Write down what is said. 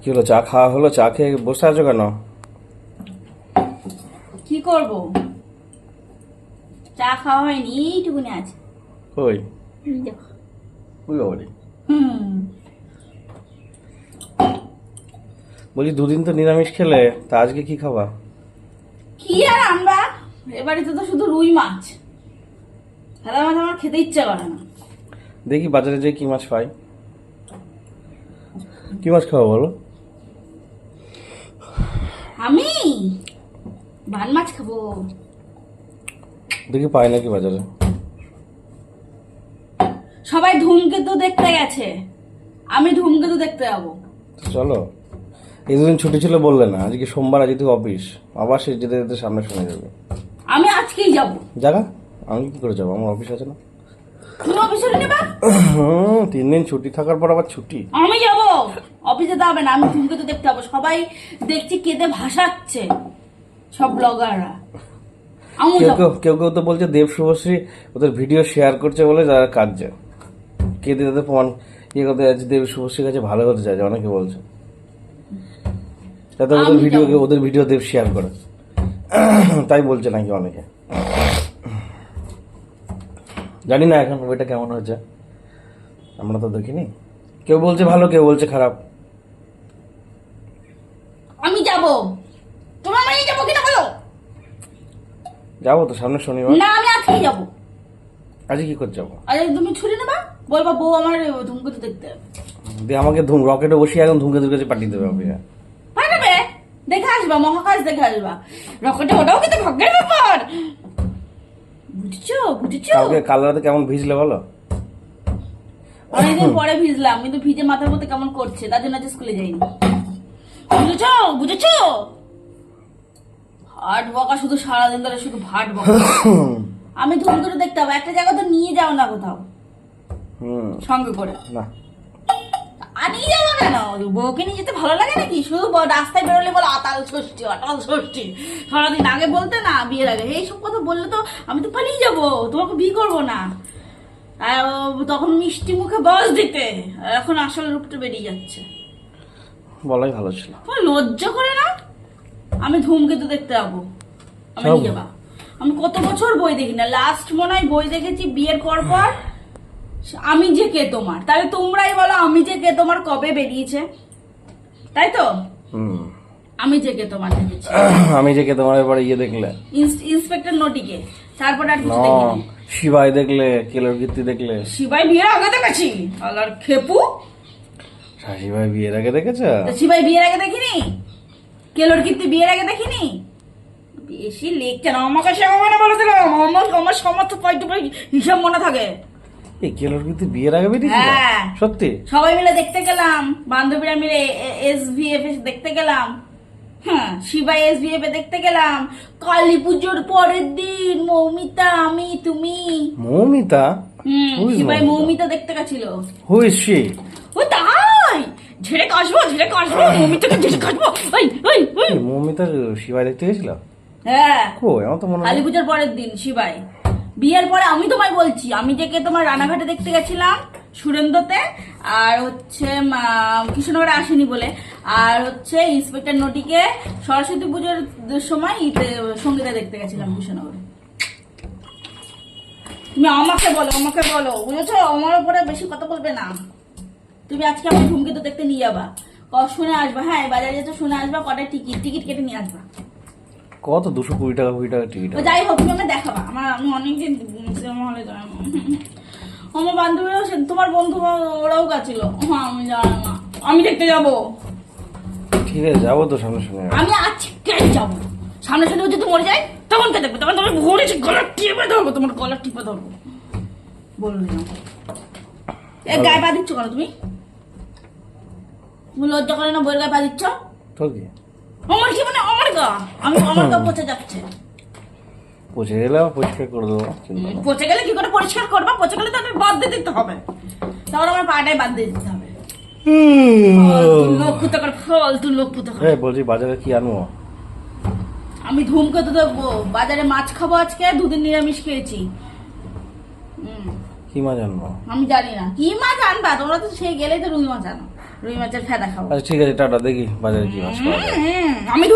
কি হলো চা খাওয়া হলো? চা খেয়ে বসে আছো কেন? কি করব? চা খাওয়া হয়নি এইটুকুনি আছে। ওই। ওই বাবারে। বলছি দুদিন তো নিরামিষ খেলে তা আজকে কি খাবা? কি আর আমরা? এবাড়িতে তো শুধু রুই মাছ। সাদা মাছ আমার খেতে ইচ্ছে করে না। দেখি বাজারে যে কি মাছ পাই। কি মাছ খাব বলো? আমি? বান মাছ খাব। দেখি পাই নাকি বাজারে। সবাই ধূমকেতু দেখতে গেছে। আমি ধূমকেতু দেখতে যাব। চলো। এই দুদিন ছুটি ছিল বললে না আজকে সোমবার আজকে অফিস। আবার সে যেতে যেতে সামনে শুনে যাবে। আমি আজকেই যাব। জায়গা আমি কি করে যাব? আমার অফিস আছে না। তুমি অফিসে নেবা? হুম, তিন দিন ছুটি থাকার পর আবার ছুটি। আমি যাব অফিসে যেতে হবে না আমি ধূমকেতু দেখতে যাব সবাই দেখছি কেঁদে ভাসাচ্ছে সব ব্লগাররা কেউ কেউ কেউ কেউ তো বলছে দেব শুভশ্রী ওদের ভিডিও শেয়ার করছে বলে যারা কাঁদছে। কে দিয়ে তাদের প্রমাণ ইয়ে করতে যাচ্ছে দেব শুভশ্রীর কাছে ভালো হতে চাইছে অনেকে বলছে। যাতে ওদের ভিডিও। ওদের ভিডিও দেব শেয়ার করে। তাই বলছে নাকি অনেকে। জানি না এখন ওইটা কেমন হয়েছে। আমরা তো দেখিনি। কেউ বলছে ভালো কেউ বলছে খারাপ। আমি যাব। তোমার মানে যাব কিনা বলো? যাব তো সামনে শনিবার। না আমি আজকেই যাব। আজকে কি করতে যাব? আরে তুমি ছুটি নেবা? বলবা বউ আমার ধূমকেতু দেখতে। দিয়ে আমাকে ধুম রকেটে বসিয়ে এখন ধুমকেতুর কাছে পাঠিয়ে দেবে অফিসে পাঠাবে? দেখে আসবা মহাকাশ দেখে আসবা। রকেটে ওটাও কিন্তু ভাগ্যের ব্যাপার। বুঝছ? বুঝছ? কালকে কাল রাতে কেমন ভিজলে বলো? অনেকদিন পরে ভিজলাম কিন্তু ভিজে মাথার মধ্যে কেমন করছে তার জন্য আজ স্কুলে যাইনি। বুঝেছ? বুঝেছ? ভাট বকা শুধু সারাদিন ধরে শুধু ভাট বকা আমি ধূমকেতু দেখতে হবে একটা জায়গা তো নিয়ে যাও না কোথাও। সঙ্গে করে। না। আর নিয়ে যাব কেন? বউকে নিয়ে যেতে ভালো লাগে নাকি? শুধু রাস্তায় বেরোলে বলো আতাল ষষ্ঠী অটাল ষষ্ঠী। সারাদিন আগে বলতে না বিয়ের আগে। এইসব কথা বললে তো আমি তো পালিয়ে যাব তোমাকে বিয়ে করব না। তখন মিষ্টি মুখে বস দিতে। আর এখন আসল রূপটা বেরিয়ে যাচ্ছে। বলাই ভালো ছিল। তোমার লজ্জা করে না? আমি ধূমকেতু দেখতে যাব। আমি নিয়ে যাবা। আমি কত বছর বই দেখি না। লাস্ট মনে হয় বই দেখেছি বিয়ের পর পর। আমি যে কে তোমার? তাহলে তোমরাই বলো আমি যে কে তোমার কবে বেরিয়েছে। তাই তো? হুম। আমি যে কে তোমার দেখেছি। আমি যে কে তোমার এবারে ইয়ে দেখলে। ইন্সপেক্টর নটিকে। তারপরে আর কিছু দেখিনি। শিবাই দেখলে কেলোর কীর্তি দেখলে? শিবাই বিয়ের আগে দেখেছি। আল্লাহর খেপু? শাশিভাই বিয়ের আগে দেখেছ? শিবাই বিয়ের আগে দেখিনি। কেলোর কীর্তি বিয়ের আগে দেখিনি। বেশি লেখছে না। আমাকে সে মানে বলে দিলাম আমার আমার সমস্ত পয়েন্ট হিসাব মনে থাকে। এই কেলোর কীর্তি বিয়ের আগে বেরিয়েছিল? হ্যাঁ। সত্যি? সবাই মিলে দেখতে গেলাম। বান্ধবীরা মিলে এস ভিএফ দেখতে গেলাম। হ্যাঁ শিবাই এস ভিএফ দেখতে গেলাম। কালী পুজোর পরের দিন মৌমিতা আমি তুমি। মৌমিতা? হুম Who is শিবাই মৌমিতা? মৌমিতা দেখতে গেছিল। হু ইজ শি ও তাই! ঝেড়ে কাশবো ঝেড়ে কাশবো মৌমিতাকে ঝেড়ে কাশবো। ওই ওই ওই। মৌমিতা শিবাই দেখতে গেছিল? হ্যাঁ। কই? আমার তো মনে কালী হয় পুজোর পরের দিন শিবাই। বিয়ের পরে আমি তোমায় বলছি আমি যে কে তোমার রানাঘাটে দেখতে গেছিলাম সুরেন্দ্রতে আর হচ্ছে কৃষ্ণনগরে আসেনি বলে। আর হচ্ছে ইন্সপেক্টর নটিকে সরস্বতী পুজোর সময় সঙ্গীতা দেখতে গেছিলাম কৃষ্ণনগরে। তুমি আমাকে বলো আমাকে বলো বুঝেছ? আমার উপরে বেশি কথা বলবে না। তুমি আজকে আমার আমি ধূমকেতু দেখতে নিয়ে যাবা। ক শুনে আসবা। হ্যাঁ বাজারে যেতে শুনে আসবা কটা টিকিট টিকিট কেটে নিয়ে আসবা। কত? দুশো কুড়ি টাকা কুড়ি টাকা টিকিট যাই হোক তুমি দেখাবা। আমার আমি অনেকদিন সিনেমা হলে। আমার বান্ধবীরাও তোমার বন্ধু ওরাও গেছিল। হ্যাঁ আমি জানি না। আমি দেখতে যাব। ঠিক আছে যাব তো সামনে শুনে আমি আজকে যাব? সামনে সামনে যদি মরে যায় তখন কে দেখবে তখন তোমার ভরে গলা টিপে ধরবো তোমার গলা টিপে ধরবো। বলুন এ গায়ে পা দিচ্ছ কেন তুমি? তুমি লজ্জা করে না বইয়ের গায়ে পা দিচ্ছ? আমার কি মানে আমার গা? আমি আমার গা পচে যাচ্ছে। পৌঁছে গেলে আবার পরিষ্কার করে দেবো পচে গেলে কি করে পরিষ্কার করবা? পচে গেলে তাদের বাদ দিয়ে দিতে হবে। তাহলে আমার পাটাই বাদ দিয়ে দিতে হবে। বলছি বাজারে কি আনব? আমি ধূমকেতু দেখব বাজারে মাছ খাব আজকে দুদিন নিরামিষ খেয়েছি। কি মাছ আনব? আমি জানি না। কি মাছ আনবা? তোমরা তো সেই গেলেই তো রুই মাছ আনো। রুই মাছের ফেদা খাব। আচ্ছা ঠিক আছে টাটা দেখি বাজারে কি মাছ আমি